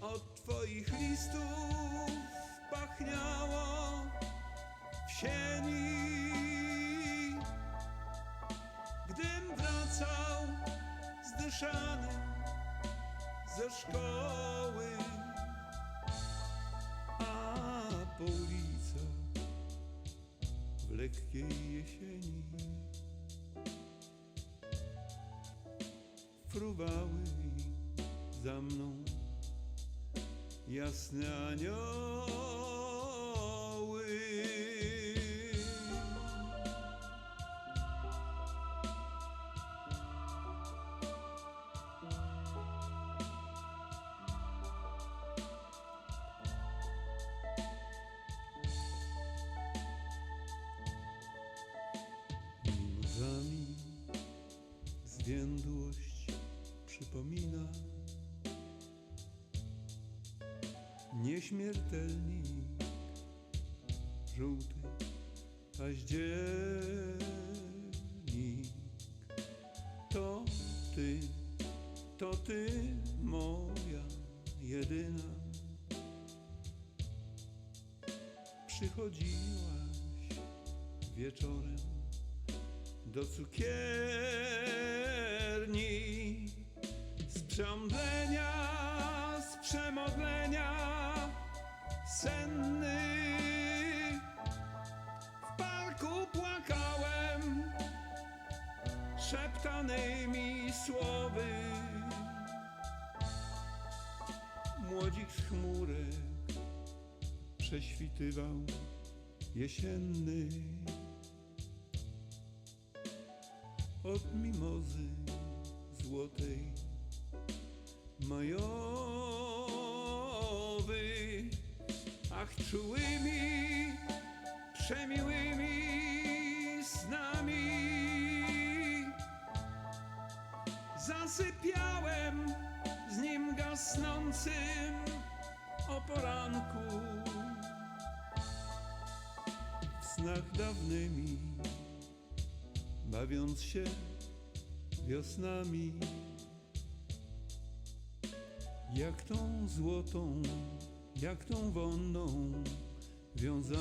od twoich listów pachniało w sieni gdym wracał zdyszany ze szkoły a po ulicach w lekkiej jesieni fruwały za mną jasne anioły. Mimozami zwiędłość przypomina Nieśmiertelnik Żółty październik. To ty, to ty moja jedyna. Przychodziłaś wieczorem do cukierni senny. W parku płakałem szeptanymi słowy. Młodzik z chmurek prześwitywał jesienny od mimozy złotej majowy, ach czułymi, przemiłymi snami. Zasypiałem z nim gasnącym o poranku. W snach dawnymi bawiąc się wiosnami, jak tą złotą, jak tą wonną wiązani.